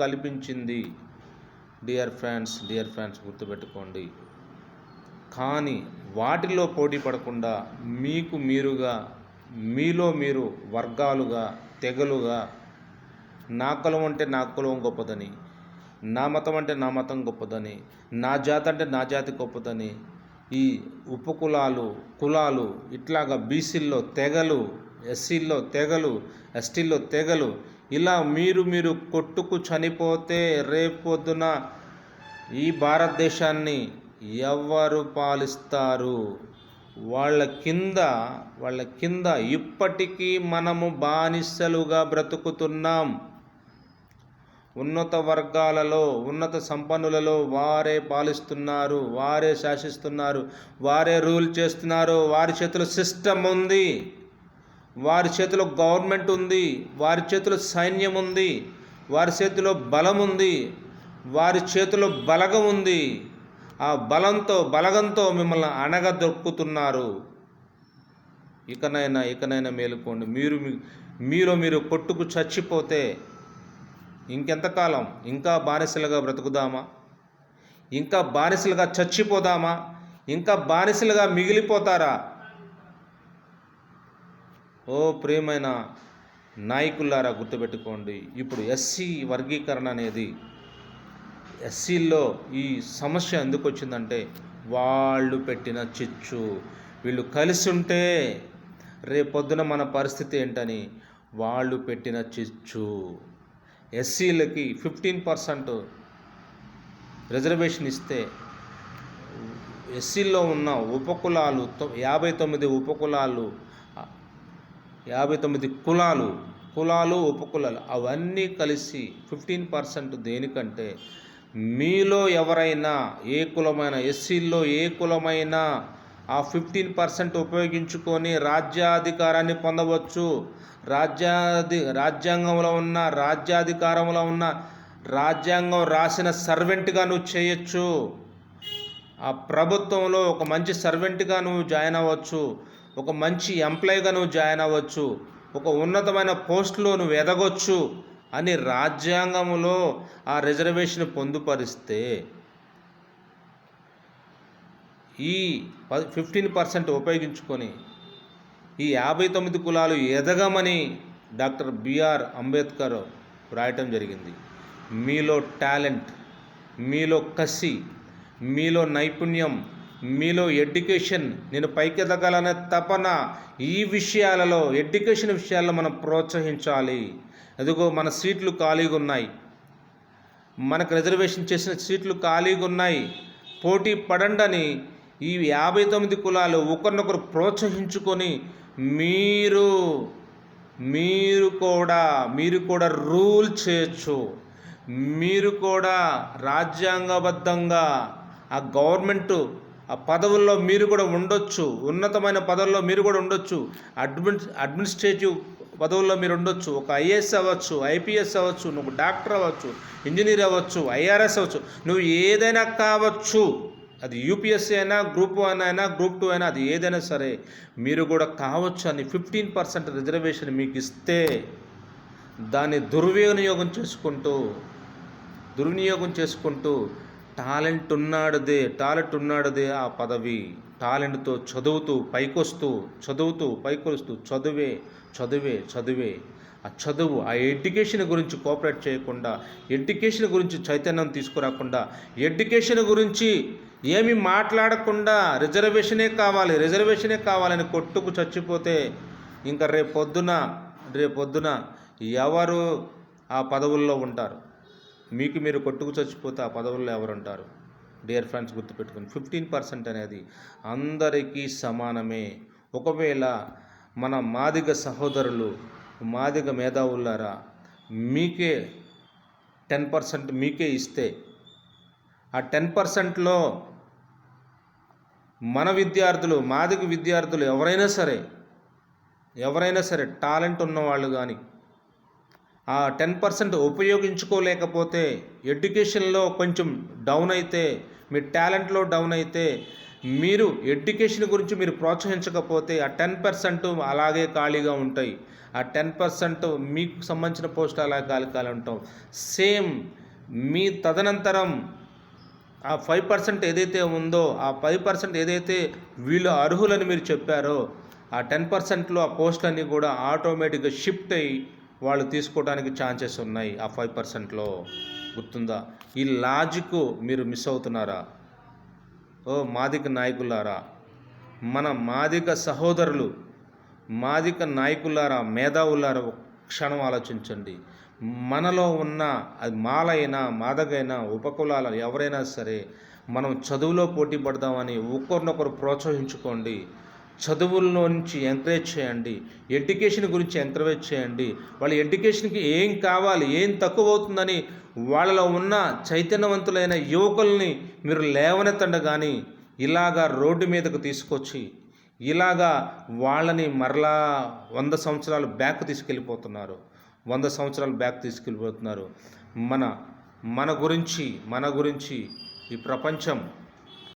కల్పించింది. Dear friends dear friends గుర్తుపెట్టుకోండి. కానీ వాటిల్లో పోటీ పడకుండా మీకు మీరుగా మీలో మీరు వర్గాలుగా తెగలుగా నా కులం అంటే నా కులం గొప్పదని నా మతం అంటే నా మతం గొప్పదని నా జాతి అంటే నా జాతి గొప్పదని ఈ ఉపకులాలు కులాలు ఇట్లాగా బీసీల్లో తెగలు ఎస్సీల్లో తెగలు ఎస్టీల్లో తెగలు ఇలా మీరు మీరు కొట్టుకు చనిపోతే రేపొద్దున ఈ భారతదేశాన్ని ఎవరు పాలిస్తారు? వాళ్ళ కింద వాళ్ళ కింద ఇప్పటికీ మనము బానిసలుగా బ్రతుకుతున్నాం. ఉన్నత వర్గాలలో ఉన్నత సంపన్నులలో వారే పాలిస్తున్నారు వారే శాసిస్తున్నారు వారే రూల్ చేస్తున్నారు వారి చేతిలో సిస్టమ్ ఉంది. వారి చేతిలో గవర్నమెంట్ ఉంది వారి చేతిలో సైన్యం ఉంది వారి చేతిలో బలం ఉంది వారి చేతిలో బలగం ఉంది. ఆ బలంతో బలగంతో మిమ్మల్ని అణగదొక్కుతున్నారు. ఇకనైనా ఇకనైనా మేలుకోండి. మీరు మీ- మీలో మీరు కొట్టుకు చచ్చిపోతే ఇంకెంతకాలం? ఇంకా బానిసలుగా బ్రతుకుదామా? ఇంకా బానిసలుగా చచ్చిపోదామా? ఇంకా బానిసలుగా మిగిలిపోతారా? ఓ ప్రియమైన నాయకులారా గుర్తుపెట్టుకోండి. ఇప్పుడు ఎస్సీ వర్గీకరణ అనేది ఎస్సీల్లో ఈ సమస్య ఎందుకు వచ్చిందంటే వాళ్ళు పెట్టిన చిచ్చు. వీళ్ళు కలిసి ఉంటే రేపొద్దున మన పరిస్థితి ఏంటని వాళ్ళు పెట్టిన చిచ్చు. ఎస్సీలకి ఫిఫ్టీన్ పర్సెంట్ రిజర్వేషన్ ఇస్తే ఎస్సీల్లో ఉన్న ఉపకులాలు యాభై తొమ్మిది ఉపకులాలు యాభై తొమ్మిది కులాలు కులాలు ఉపకులాలు అవన్నీ కలిసి ఫిఫ్టీన్ పర్సెంట్ దేనికంటే మీలో ఎవరైనా ఏ కులమైన ఎస్సీల్లో ఏ కులమైనా ఆ ఫిఫ్టీన్ పర్సెంట్ ఉపయోగించుకొని రాజ్యాధికారాన్ని పొందవచ్చు. రాజ్యాధి రాజ్యాంగంలో ఉన్న రాజ్యాధికారంలో ఉన్న రాజ్యాంగం రాసిన సర్వెంట్గా నువ్వు చేయొచ్చు. ఆ ప్రభుత్వంలో ఒక మంచి సర్వెంట్గా నువ్వు జాయిన్ అవ్వచ్చు. ఒక మంచి ఎంప్లాయీగా నువ్వు జాయిన్ అవ్వచ్చు. ఒక ఉన్నతమైన పోస్టులో నువ్వు ఎదగొచ్చు అని రాజ్యాంగంలో ఆ రిజర్వేషన్ పొందుపరిస్తే ఈ ఫిఫ్టీన్ పర్సెంట్ ఉపయోగించుకొని ఈ యాభై తొమ్మిది కులాలు ఎదగమని డాక్టర్ బిఆర్ అంబేద్కర్ రాయటం జరిగింది. మీలో టాలెంట్ మీలో కసి మీలో నైపుణ్యం మీలో ఎడ్యుకేషన్ నేను పైకి ఎదగాలనే తపన ఈ విషయాలలో ఎడ్యుకేషన్ విషయాల్లో మనం ప్రోత్సహించాలి. అదిగో మన సీట్లు ఖాళీగా ఉన్నాయి మనకు రిజర్వేషన్ చేసిన సీట్లు ఖాళీగా ఉన్నాయి పోటీ పడండని ఈ యాభై తొమ్మిది కులాలు ఒకరినొకరు ప్రోత్సహించుకొని మీరు మీరు కూడా మీరు కూడా రూల్ చేయొచ్చు. మీరు కూడా రాజ్యాంగబద్ధంగా ఆ గవర్నమెంట్ ఆ పదవుల్లో మీరు కూడా ఉండొచ్చు. ఉన్నతమైన పదవుల్లో మీరు కూడా ఉండొచ్చు. అడ్మిన్ అడ్మినిస్ట్రేటివ్ పదవుల్లో మీరు ఉండొచ్చు. ఒక ఐఏఎస్ అవ్వచ్చు ఐపీఎస్ అవ్వచ్చు నువ్వు డాక్టర్ అవ్వచ్చు ఇంజనీర్ అవ్వచ్చు ఐఆర్ఎస్ అవ్వచ్చు. నువ్వు ఏదైనా కావచ్చు. అది యూపీఎస్సీ అయినా గ్రూప్ వన్ అయినా గ్రూప్ టూ అయినా అది ఏదైనా సరే మీరు కూడా కావచ్చు అని ఫిఫ్టీన్ పర్సెంట్ రిజర్వేషన్ మీకు ఇస్తే దాన్ని దుర్వినియోగం చేసుకుంటూ దుర్వినియోగం చేసుకుంటూ టాలెంట్ ఉన్నాడుదే టాలెంట్ ఉన్నాడుదే ఆ పదవి. టాలెంట్తో చదువుతూ పైకొస్తూ చదువుతూ పైకొస్తూ చదువే చదువే చదువే. ఆ చదువు ఆ ఎడ్యుకేషన్ గురించి కోఆపరేట్ చేయకుండా ఎడ్యుకేషన్ గురించి చైతన్యం తీసుకురాకుండా ఎడ్యుకేషన్ గురించి ఏమి మాట్లాడకుండా రిజర్వేషనే కావాలి రిజర్వేషనే కావాలని కొట్టుకు చచ్చిపోతే ఇంకా రేపొద్దున రేపొద్దున ఎవరు ఆ పదవుల్లో ఉంటారు? మీకు మీరు కొట్టుకు చచ్చిపోతే ఆ పదవుల్లో ఎవరుంటారు? డియర్ ఫ్రెండ్స్ గుర్తుపెట్టుకుని ఫిఫ్టీన్ పర్సెంట్ అనేది అందరికీ సమానమే. ఒకవేళ మన మాదిగ సహోదరులు మాదిగ మేధావులారా మీకే టెన్ పర్సెంట్ మీకే ఇస్తే ఆ టెన్ పర్సెంట్లో మన విద్యార్థులు మాదిగ విద్యార్థులు ఎవరైనా సరే ఎవరైనా సరే టాలెంట్ ఉన్నవాళ్ళు కానీ ఆ టెన్ పర్సెంట్ ఉపయోగించుకోలేకపోతే ఎడ్యుకేషన్లో కొంచెం డౌన్ అయితే మీ టాలెంట్లో డౌన్ అయితే మీరు ఎడ్యుకేషన్ గురించి మీరు ప్రోత్సహించకపోతే ఆ టెన్ పర్సెంట్ అలాగే ఖాళీగా ఉంటాయి. ఆ టెన్ పర్సెంట్ మీకు సంబంధించిన పోస్ట్ అలా కాలికాలు ఉంటాం. సేమ్ మీ తదనంతరం ఆ ఫైవ్ పర్సెంట్ ఏదైతే ఉందో ఆ ఫైవ్ పర్సెంట్ ఏదైతే వీళ్ళు అర్హులని మీరు చెప్పారో ఆ టెన్ పర్సెంట్లో ఆ పోస్టులన్నీ కూడా ఆటోమేటిక్గా షిఫ్ట్ అయ్యి వాళ్ళు తీసుకోవడానికి ఛాన్సెస్ ఉన్నాయి. ఆ ఫైవ్ పర్సెంట్లో గుర్తుందా? ఈ లాజిక్ మీరు మిస్ అవుతున్నారా? ఓ మాదిక నాయకులారా మన మాదిక సహోదరులు మాదిక నాయకులారా మేధావులారా క్షణం ఆలోచించండి. మనలో ఉన్న అది మాలైనా మాదగైనా ఉపకులాల ఎవరైనా సరే మనం చదువులో పోటీ పడదామని ఒకరినొకరు ప్రోత్సహించుకోండి. చదువుల్లో నుంచి ఎంకరేజ్ చేయండి. ఎడ్యుకేషన్ గురించి ఎంకరేజ్ చేయండి. వాళ్ళ ఎడ్యుకేషన్కి ఏం కావాలి ఏం తక్కువ అవుతుందని వాళ్ళలో ఉన్న చైతన్యవంతులైన యువకుల్ని మీరు లేవనెత్తండి కానీ ఇలాగా రోడ్డు మీదకు తీసుకొచ్చి ఇలాగా వాళ్ళని మరలా వంద సంవత్సరాలు బ్యాక్ తీసుకెళ్ళిపోతున్నారు. వంద సంవత్సరాలు బ్యాక్ తీసుకెళ్ళిపోతున్నారు. మన మన గురించి మన గురించి ఈ ప్రపంచం